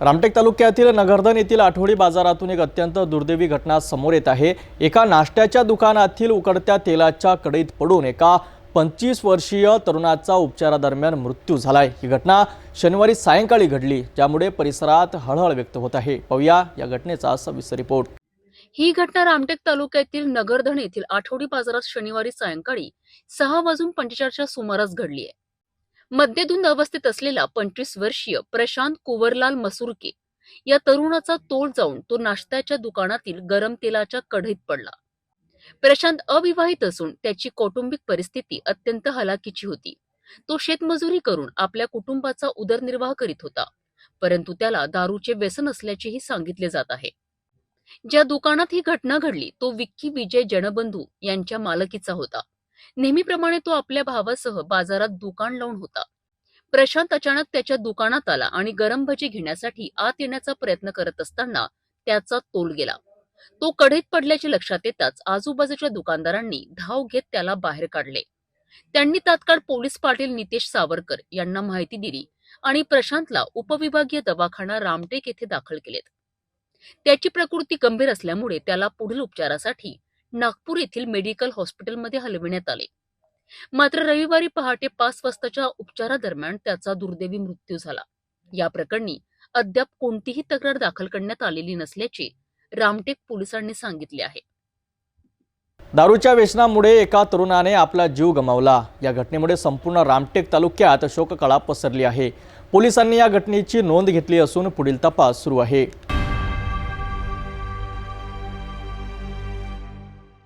रामटेक तालुक्यातील नगरधन येथील आठवडी बाजारातून एक अत्यंत दुर्दैवी घटना समोर येत आहे. एका नाश्त्याच्या दुकानातील उकडत्या तेलाच्या कडीत पडून एका पंचवीस वर्षीय तरुणाचा उपचारादरम्यान मृत्यू झालाय. ही घटना शनिवारी सायंकाळी घडली ज्यामुळे परिसरात हळहळ व्यक्त होत आहे. पाहूया या घटनेचा सविस्तर रिपोर्ट. ही घटना रामटेक तालुक्यातील नगरधन येथील आठवडी बाजारात शनिवारी सायंकाळी सहा वाजून पंचेचाळच्या सुमारास घडली आहे मद्यधुंद अवस्थेत असलेला पंचवीस वर्षीय प्रशांत कुवरलाल मसुरके या तरुणाचा तोल जाऊन तो नाश्त्याच्या दुकानातील गरम तेलाच्या कढईत पडला. प्रशांत अविवाहित असून त्याची कौटुंबिक परिस्थिती अत्यंत हलाखीची होती. तो शेतमजुरी करून आपल्या कुटुंबाचा उदरनिर्वाह करीत होता परंतु त्याला दारूचे व्यसन असल्याचेही सांगितले जात आहे. ज्या दुकानात ही घटना घडली तो विक्की विजय जनबंधू यांच्या मालकीचा होता. नेहमीप्रमाणे तो आपल्या भावासह बाजारात दुकान लावून होता. प्रशांत अचानक त्याच्या दुकानात आला आणि गरम भजी घेण्यासाठी आत येण्याचा प्रयत्न करत असताना त्याचा तोल गेला. तो कढईत पडल्याचे लक्षात येताच आजूबाजूच्या दुकानदारांनी धाव घेत त्याला बाहेर काढले. त्यांनी तात्काळ पोलीस पाटील नितेश सावरकर यांना माहिती दिली आणि प्रशांतला उपविभागीय दवाखाना रामटेक येथे दाखल केलेत. त्याची प्रकृती गंभीर असल्यामुळे त्याला पुढील उपचारासाठी नागपूर येथील मेडिकल हॉस्पिटलमध्ये हलविण्यात आले. मात्र रविवारी पहाटे पाच वाजताच्या उपचारादरम्यान त्याचा दुर्दैवी मृत्यू झाला. या प्रकरणी अद्याप कोणतीही तक्रार दाखल करण्यात आलेली नसल्याचे रामटेक पोलिसांनी सांगितले आहे. दारूच्या व्यसनामुळे एका तरुणाने आपला जीव गमावला. या घटनेमुळे संपूर्ण रामटेक तालुक्यात शोककळा पसरली आहे. पोलिसांनी या घटनेची नोंद घेतली असून पुढील तपास सुरू आहे.